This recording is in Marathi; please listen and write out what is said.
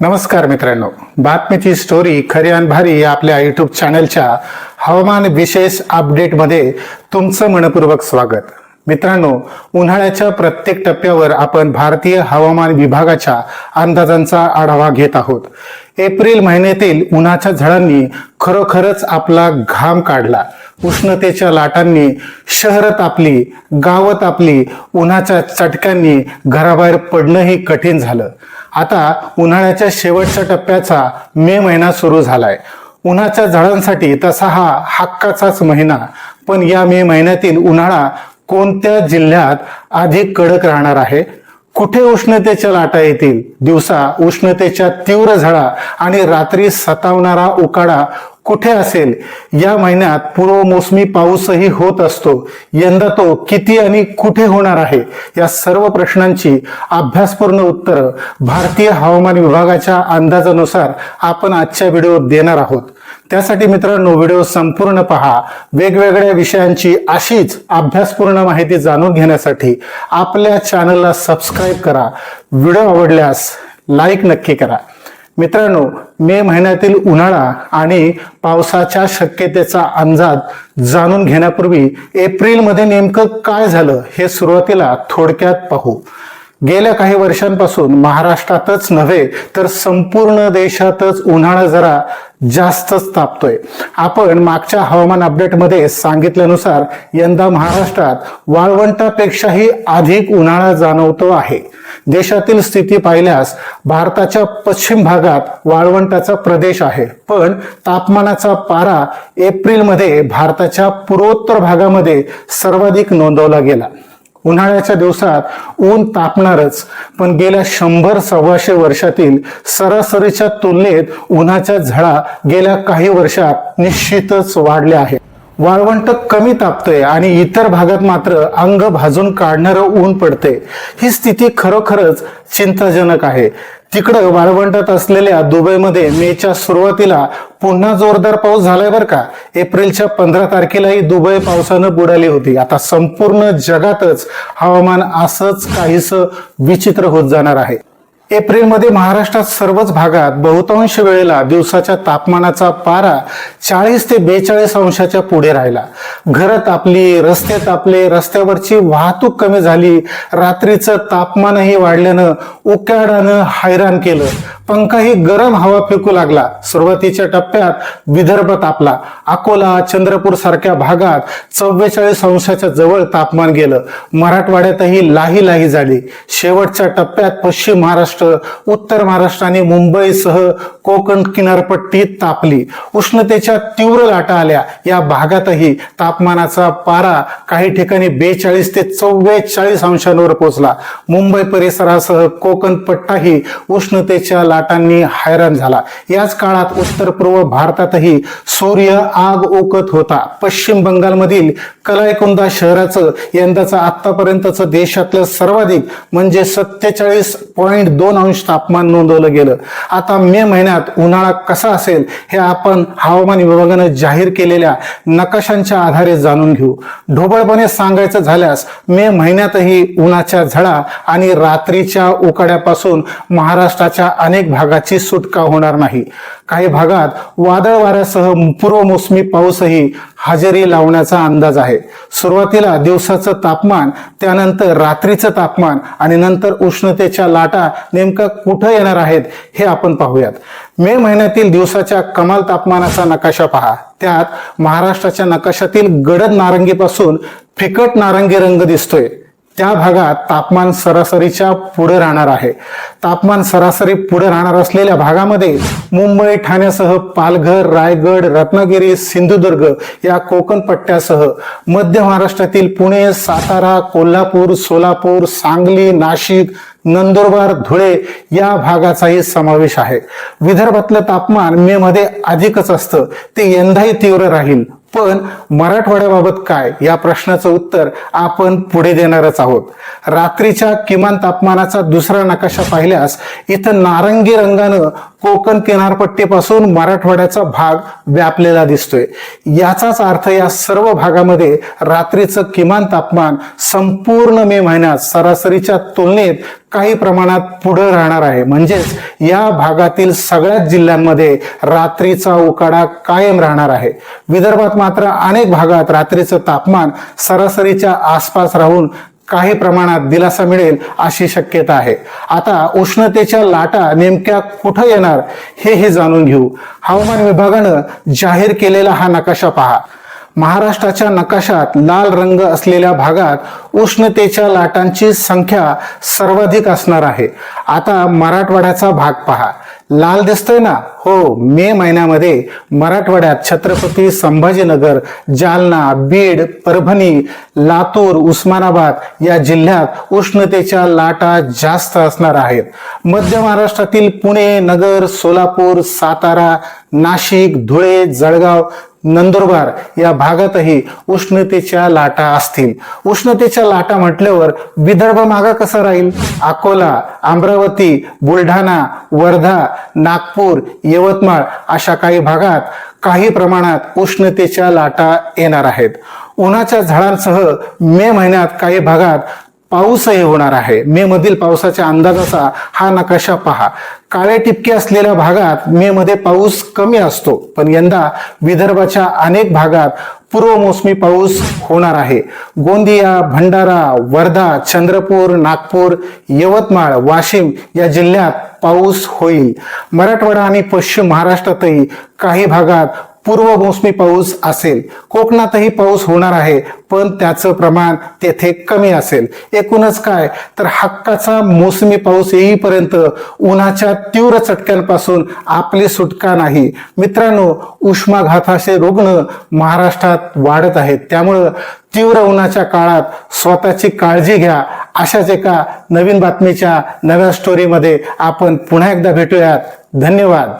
नमस्कार मित्रांनो. बातमीची स्टोरी खरी आणि भारी या आपल्या युट्यूब चॅनलच्या हवामान विशेष अपडेटमध्ये तुमचं मनपूर्वक स्वागत. मित्रांनो उन्हाळ्याच्या प्रत्येक टप्प्यावर आपण भारतीय हवामान विभागाच्या अंदाजांचा आढावा घेत आहोत. एप्रिल महिन्यातील उन्हाच्या झळांनी खरोखरच आपला घाम काढला. उष्णतेच्या लाटांनी शहर तापली गावं तापली उन्हाच्या चटक्यांनी घराबाहेर पडणंही कठीण झालं. आता उन्हाळ्याच्या शेवटच्या टप्प्याचा मे महिना सुरू झालाय. उन्हाच्या झाडांसाठी तसा हा हक्काचाच महिना पण या मे महिन्यातील उन्हाळा कोणत्या जिल्ह्यात अधिक कडक राहणार आहे? कुठे उष्णतेच्या लाटा येतील? दिवसा उष्णतेच्या तीव्र झळा आणि रात्री सतावणारा उकाडा कुठे असेल? या महिन्यात पूर्व मोसमी पाऊसही होत असतो. यंदा तो किती आणि कुठे होणार आहे? या सर्व प्रश्नांची अभ्यासपूर्ण उत्तरं भारतीय हवामान विभागाच्या अंदाजानुसार आपण आजच्या व्हिडिओत देणार आहोत. त्यासाठी मित्रांनो व्हिडिओ संपूर्ण पहा. वेगवेगळ्या विषयांची अशीच अभ्यासपूर्ण माहिती जाणून घेण्यासाठी आपल्या चॅनलला सबस्क्राईब करा. व्हिडिओ आवडल्यास लाईक नक्की करा. मित्रांनो मे महिन्यातील उन्हाळा आणि पावसाच्या शक्यतेचा अंदाज जाणून घेण्यापूर्वी एप्रिलमध्ये नेमकं काय झालं हे सुरुवातीला थोडक्यात पाहू. गेल्या काही वर्षांपासून महाराष्ट्रातच नव्हे तर संपूर्ण देशातच उन्हाळा जरा जास्तच तापतोय. आपण मागच्या हवामान अपडेटमध्ये सांगितल्यानुसार यंदा महाराष्ट्रात वाळवंटापेक्षाही अधिक उन्हाळा जाणवतो आहे. देशातील स्थिती पाहिल्यास भारताच्या पश्चिम भागात वाळवंटाचा प्रदेश आहे. पण तापमानाचा पारा एप्रिलमध्ये भारताच्या पूर्वोत्तर भागामध्ये सर्वाधिक नोंदवला गेला. उन्हाळ्याच्या दिवसात ऊन तापणारच पण गेल्या शंभर सव्वाशे वर्षातील सरासरीच्या तुलनेत उन्हाच्या झळा गेल्या काही वर्षात निश्चितच वाढल्या आहेत. वाळवंट कमी तापतंय आणि इतर भागात मात्र अंग भाजून काढणारं ऊन पडते ही स्थिती खरोखरच चिंताजनक आहे. तिकडं वाळवंटात असलेल्या दुबईमध्ये मेच्या सुरुवातीला पुन्हा जोरदार पाऊस झालाय बरं का? एप्रिलच्या पंधरा तारखेलाही दुबई पावसानं बुडाली होती. आता संपूर्ण जगातच हवामान असंच काहीस विचित्र होत जाणार आहे. एप्रिलमध्ये महाराष्ट्रात सर्वच भागात बहुतांश वेळेला दिवसाच्या तापमानाचा पारा चाळीस ते बेचाळीस अंशाच्या पुढे राहिला. घरात आपली रस्ते तापले रस्त्यावरची वाहतूक कमी झाली. रात्रीचं तापमानही वाढल्यानं उकाडानं हैराण केलं. पंखाही गरम हवा फेकू लागला. सुरुवातीच्या टप्प्यात विदर्भ तापला. अकोला चंद्रपूर सारख्या भागात चव्वेचाळीस अंशाच्या जवळ तापमान गेलं. मराठवाड्यातही लाही लाही झाली. शेवटच्या टप्प्यात पश्चिम महाराष्ट्र उत्तर महाराष्ट्र आणि मुंबईसह कोकण किनारपट्टी तापली. उष्णतेच्या तीव्र लाटा आल्या. या भागातही तापमानाचा पारा काही ठिकाणी बेचाळीस ते चव्वेचाळीस अंशांवर पोहोचला. मुंबई परिसरासह कोकण पट्टाही उष्णतेच्या लाटांनी हैराण झाला. याच काळात उत्तर पूर्व भारतातही सूर्य आग ओकत होता. पश्चिम बंगालमधील कलायकुंदा शहराचं यंदाचं आतापर्यंतचं देशातलं सर्वाधिक म्हणजे सत्तेचाळीस पॉईंट दोन अंश तापमान नोंदवलं गेलं. आता मे महिन्यात उन्हाळा कसा असेल हे आपण हवामान विभागानं जाहीर केलेल्या नकाशांच्या आधारे जाणून घेऊ. ढोबळपणे सांगायचं झाल्यास मे महिन्यातही उन्हाच्या झळा आणि रात्रीच्या उकाड्यापासून महाराष्ट्राच्या अनेक भागाची सुटका होणार नाही. काही भागात वादळ वाऱ्यासह पूर्व मोसमी पाऊसही हजेरी लावण्याचा अंदाज आहे. सुरुवातीला दिवसाचं तापमान त्यानंतर रात्रीचं तापमान आणि नंतर उष्णतेच्या लाटा नेमका कुठं येणार आहेत हे आपण पाहूयात. मे महिन्यातील दिवसाच्या कमाल तापमानाचा नकाशा पहा. त्यात महाराष्ट्राच्या नकाशातील गडद नारंगीपासून फिकट नारंगी रंग दिसतोय. त्या भागात तापमान सरासरीच्या पुढे राहणार आहे. तापमान सरासरी पुढे राहणार असलेल्या भागामध्ये मुंबई ठाण्यासह पालघर रायगड रत्नागिरी सिंधुदुर्ग या कोकण पट्ट्यासह मध्य महाराष्ट्रातील पुणे सातारा कोल्हापूर सोलापूर सांगली नाशिक नंदुरबार धुळे या भागाचाही समावेश आहे. विदर्भातलं तापमान मे मध्ये अधिकच असतं. ते यंदाही तीव्र राहील. पण मराठवाड्याबाबत काय? या प्रश्नाचं उत्तर आपण पुढे देणारच आहोत. रात्रीच्या किमान तापमानाचा दुसरा नकाशा पाहिल्यास इथं नारंगी रंगानं कोकण किनारपट्टीपासून मराठवाड्याचा भाग व्यापलेला दिसतोय. याचाच अर्थ या सर्व भागामध्ये रात्रीचं किमान तापमान संपूर्ण मे महिन्यात सरासरीच्या तुलनेत काही प्रमाणात पुढे राहणार आहे. म्हणजेच या भागातील सगळ्याच जिल्ह्यांमध्ये रात्रीचा उकाडा कायम राहणार आहे. विदर्भात मात्र अनेक भागात रात्रीचं तापमान सरासरीच्या आसपास राहून काही प्रमाणात दिलासा मिळेल अशी शक्यता आहे. आता उष्णतेच्या लाटा नेमक्या कुठं येणार हे हे जाणून घेऊ. हवामान विभागानं जाहीर केलेला हा नकाशा पहा. महाराष्ट्राच्या नकाशात लाल रंग असलेल्या भागात उष्णतेच्या लाटांची संख्या सर्वाधिक असणार आहे. आता मराठवाड्याचा भाग पहा. लाल दिसतोय ना? हो मे महिन्यामध्ये मराठवाड्यात छत्रपती संभाजीनगर जालना बीड परभणी लातूर उस्मानाबाद या जिल्ह्यात उष्णतेच्या लाटा जास्त असणार आहेत. मध्य महाराष्ट्रातील पुणे नगर सोलापूर सातारा नाशिक धुळे जळगाव नंदुरबार या भागातही उष्णतेच्या लाटा असतील. उष्णतेच्या लाटा म्हटल्यावर विदर्भ मागा कसा राहील? अकोला अमरावती बुलढाणा वर्धा नागपूर यवतमाळ अशा काही भागात काही प्रमाणात उष्णतेच्या लाटा येणार आहेत. उन्हाच्या झाडांसह मे महिन्यात काही भागात पाऊसही होणार आहे. मे मधील पावसाच्या अंदाजाचा हा नकाशा पहा. काळे टिपके असलेल्या भागात मे मध्ये पाऊस कमी असतो पण यंदा विदर्भाच्या अनेक भागात पूर्व मोसमी पाऊस होणार आहे. गोंदिया भंडारा वर्धा चंद्रपूर नागपूर यवतमाळ वाशिम या जिल्ह्यात पाऊस होईल. मराठवाडा आणि पश्चिम महाराष्ट्रातही काही भागात पूर्व मोसमी पाऊस असेल. कोकणातही पाऊस होणार आहे पण त्याचं प्रमाण तेथे कमी असेल. एकूणच काय? तर हक्काचा मोसमी पाऊस येईपर्यंत उन्हाच्या तीव्र चटक्यांपासून आपली सुटका नाही. मित्रांनो उष्माघाताचे रुग्ण महाराष्ट्रात वाढत आहेत. त्यामुळं तीव्र उन्हाच्या काळात स्वतःची काळजी घ्या. अशाच एका नवीन बातमीच्या नव्या स्टोरीमध्ये आपण पुन्हा एकदा भेटूयात. धन्यवाद.